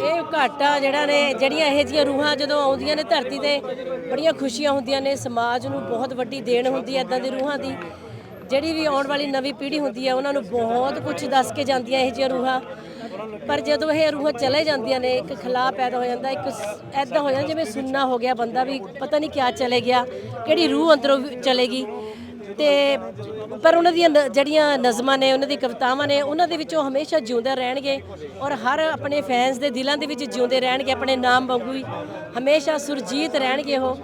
ਇਹ ਘਾਟਾ ਜਿਹੜਾ ਨੇ, ਜਿਹੜੀਆਂ ਇਹ ਜੀਆਂ ਰੂਹਾਂ ਜਦੋਂ ਆਉਂਦੀਆਂ ਨੇ ਧਰਤੀ ਤੇ, ਬੜੀਆਂ ਖੁਸ਼ੀਆਂ ਹੁੰਦੀਆਂ ਨੇ, ਸਮਾਜ ਨੂੰ ਬਹੁਤ ਵੱਡੀ ਦੇਣ ਹੁੰਦੀ ਹੈ ਇਦਾਂ ਦੀ ਰੂਹਾਂ ਦੀ। ਜਿਹੜੀ ਵੀ ਆਉਣ ਵਾਲੀ ਨਵੀਂ ਪੀੜ੍ਹੀ ਹੁੰਦੀ ਹੈ, ਉਹਨਾਂ ਨੂੰ ਬਹੁਤ ਕੁਝ ਦੱਸ ਕੇ ਜਾਂਦੀਆਂ ਇਹ ਜਿਹੀਆਂ ਰੂਹਾਂ। ਪਰ ਜਦੋਂ ਇਹ ਰੂਹਾਂ ਚਲੇ ਜਾਂਦੀਆਂ ਨੇ, ਇੱਕ ਖਲਾ ਪੈਦਾ ਹੋ ਜਾਂਦਾ, ਇੱਕ ਐਦਾਂ ਹੋ ਜਾਂਦਾ ਜਿਵੇਂ ਸੁੰਨਾ ਹੋ ਗਿਆ, ਬੰਦਾ ਵੀ ਪਤਾ ਨਹੀਂ ਕਿਆ ਚਲੇ ਗਿਆ, ਕਿਹੜੀ ਰੂਹ ਅੰਦਰੋਂ ਚਲੇਗੀ। ਤੇ ਪਰ ਉਹਨਾਂ ਦੀਆਂ ਨ- ਜਿਹੜੀਆਂ ਨਜ਼ਮਾਂ ਨੇ, ਉਹਨਾਂ ਦੀ ਕਵਿਤਾਵਾਂ ਨੇ, ਉਹਨਾਂ ਦੇ ਵਿੱਚੋਂ ਹਮੇਸ਼ਾ ਜਿਉਂਦੇ ਰਹਿਣਗੇ ਔਰ ਹਰ ਆਪਣੇ ਫੈਨਸ ਦੇ ਦਿਲਾਂ ਦੇ ਵਿੱਚ ਜਿਉਂਦੇ ਰਹਿਣਗੇ, ਆਪਣੇ ਨਾਮ ਵਾਂਗੂ ਹੀ ਹਮੇਸ਼ਾ ਸੁਰਜੀਤ ਰਹਿਣਗੇ ਉਹ।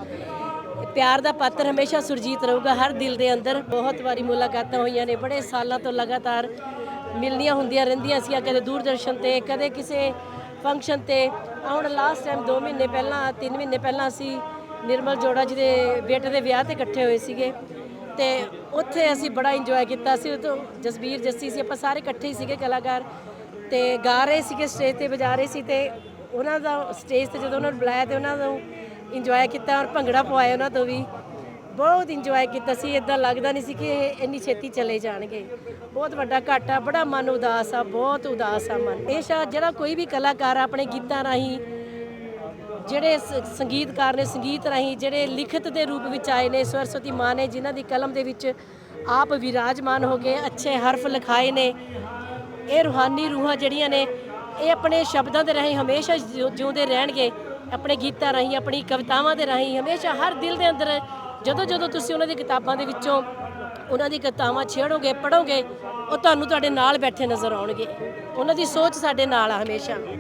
ਪਿਆਰ ਦਾ ਪਾਤਰ ਹਮੇਸ਼ਾ ਸੁਰਜੀਤ ਰਹੂਗਾ, ਹਰ ਦਿਲ ਦੇ ਅੰਦਰ। ਬਹੁਤ ਵਾਰੀ ਮੁਲਾਕਾਤਾਂ ਹੋਈਆਂ ਨੇ, ਬੜੇ ਸਾਲਾਂ ਤੋਂ ਲਗਾਤਾਰ ਮਿਲਣੀਆਂ ਹੁੰਦੀਆਂ ਰਹਿੰਦੀਆਂ ਸੀ ਕਦੇ ਦੂਰਦਰਸ਼ਨ ਤੇ, ਕਦੇ ਕਿਸੇ ਫੰਕਸ਼ਨ ਤੇ। ਆਹ ਹੁਣ ਲਾਸਟ ਟਾਈਮ 2 ਮਹੀਨੇ ਪਹਿਲਾਂ 3 ਮਹੀਨੇ ਪਹਿਲਾਂ ਅਸੀਂ ਨਿਰਮਲ ਜੋੜਾ ਜੀ ਦੇ ਬੇਟੇ ਦੇ ਵਿਆਹ ਤੇ ਇਕੱਠੇ ਹੋਏ ਸੀਗੇ। ਤੇ ਉੱਥੇ ਅਸੀਂ ਬੜਾ ਇੰਜੋਏ ਕੀਤਾ। ਸੀ ਉਦੋਂ ਜਸਬੀਰ, ਜੱਸੀ ਸੀ, ਆਪਾਂ ਸਾਰੇ ਇਕੱਠੇ ਹੀ ਸੀਗੇ ਕਲਾਕਾਰ ਤੇ ਗਾ ਰਹੇ ਸੀਗੇ ਸਟੇਜ ਤੇ ਵਜਾ ਰਹੇ ਸੀ ਤੇ ਉਹਨਾਂ ਦਾ ਸਟੇਜ ਤੇ ਜਦੋਂ ਉਹਨਾਂ ਨੂੰ ਬੁਲਾਇਆ ਤੇ ਉਹਨਾਂ ਨੂੰ ਇੰਜੋਏ ਕੀਤਾ ਔਰ ਭੰਗੜਾ ਪਵਾਇਆ ਉਹਨਾਂ ਤੋਂ ਵੀ। ਬਹੁਤ ਇੰਜੋਏ ਕੀਤਾ ਸੀ। ਇਦਾਂ ਲੱਗਦਾ ਨਹੀਂ ਸੀ ਕਿ ਇਹ ਇੰਨੀ ਛੇਤੀ ਚਲੇ ਜਾਣਗੇ। ਬਹੁਤ ਵੱਡਾ ਘਾਟਾ, ਬੜਾ ਮਨ ਉਦਾਸ ਆ, ਬਹੁਤ ਉਦਾਸ ਆ ਮਨ। ਇਹ ਸ਼ਾਇਦ ਜਿਹੜਾ ਕੋਈ ਵੀ ਕਲਾਕਾਰ ਆਪਣੇ ਗੀਤਾਂ ਰਾਹੀਂ ਜਿਹੜੇ ਸ- ਸੰਗੀਤਕਾਰ ਨੇ ਸੰਗੀਤ ਰਾਹੀਂ ਜਿਹੜੇ ਲਿਖਤ ਦੇ ਰੂਪ ਵਿੱਚ ਆਏ ਨੇ ਸਰਸਵਤੀ ਮਾਂ ਨੇ, ਜਿਨ੍ਹਾਂ ਦੀ ਕਲਮ ਦੇ ਵਿੱਚ ਆਪ ਵਿਰਾਜਮਾਨ ਹੋ ਗਏ ਅੱਛੇ ਹਰਫ ਲਿਖਾਏ ਨੇ। ਇਹ ਰੂਹਾਨੀ ਰੂਹਾਂ ਜਿਹੜੀਆਂ ਨੇ, ਇਹ ਆਪਣੇ ਸ਼ਬਦਾਂ ਦੇ ਰਾਹੀਂ ਹਮੇਸ਼ਾ ਜਿਉ- ਜਿਉਂਦੇ ਰਹਿਣਗੇ। ਆਪਣੇ ਗੀਤਾਂ ਰਾਹੀਂ, ਆਪਣੀ ਕਵਿਤਾਵਾਂ ਦੇ ਰਾਹੀਂ ਹਮੇਸ਼ਾ ਹਰ ਦਿਲ ਦੇ ਅੰਦਰ ਜਦੋਂ ਜਦੋਂ ਤੁਸੀਂ ਉਹਨਾਂ ਦੀ ਕਿਤਾਬਾਂ ਦੇ ਵਿੱਚੋਂ ਉਹਨਾਂ ਦੀ ਕਵਿਤਾਵਾਂ ਛੇੜੋਗੇ ਪੜੋਗੇ ਉਹ ਤੁਹਾਨੂੰ ਤੁਹਾਡੇ ਨਾਲ ਬੈਠੇ ਨਜ਼ਰ ਆਉਣਗੇ। ਉਹਨਾਂ ਦੀ ਸੋਚ ਸਾਡੇ ਨਾਲ ਆ ਹਮੇਸ਼ਾ।